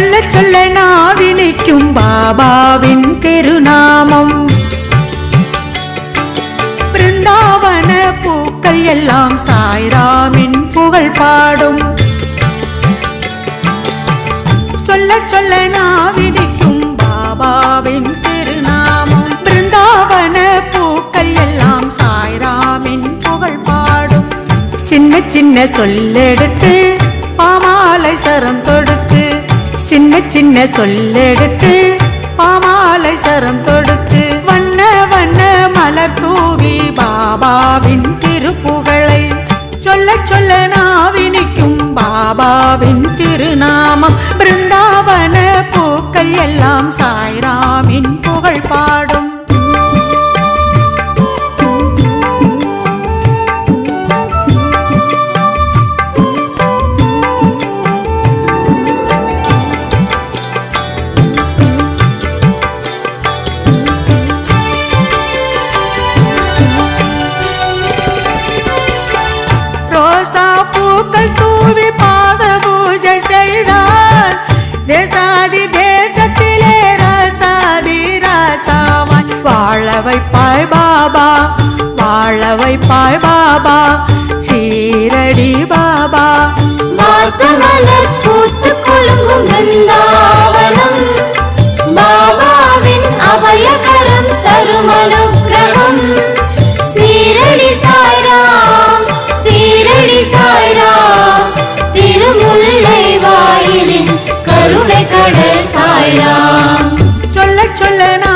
சொல்ல சொல்ல நாவினைக்கும் பாபாவின் திருநாமம். பிருந்தாவன பூக்கள் எல்லாம் சாய்ராமின் புகழ் பாடும். சொல்ல சொல்ல நாவினைக்கும் பாபாவின் திருநாமம். பிருந்தாவன பூக்கள் எல்லாம் சாய்ராமின் புகழ் பாடும். சின்ன சின்ன சொல்லெடுத்து பாமாலை சரம் சின்ன சின்ன சொல்லெடுத்து பாமாலை சரம் தொடுத்து வண்ண வண்ண மலர் தூவி பாபாவின் திருப்புகழை. சொல்ல சொல்ல நாவினிக்கும் பாபாவின் திருநாமம் பிருந்தாவன பூக்கள் எல்லாம் சாய்ராமின் புகழ் பாடும் குருவி பாத பூஜை செய்தால் தேசாதி தேசத்திலே ராசாதி ராசாவாய். வாழ வைப்பாய் பாபா வாழ வைப்பாய் பாபா சீரடி பாபா. வாசமலர் சொல்ல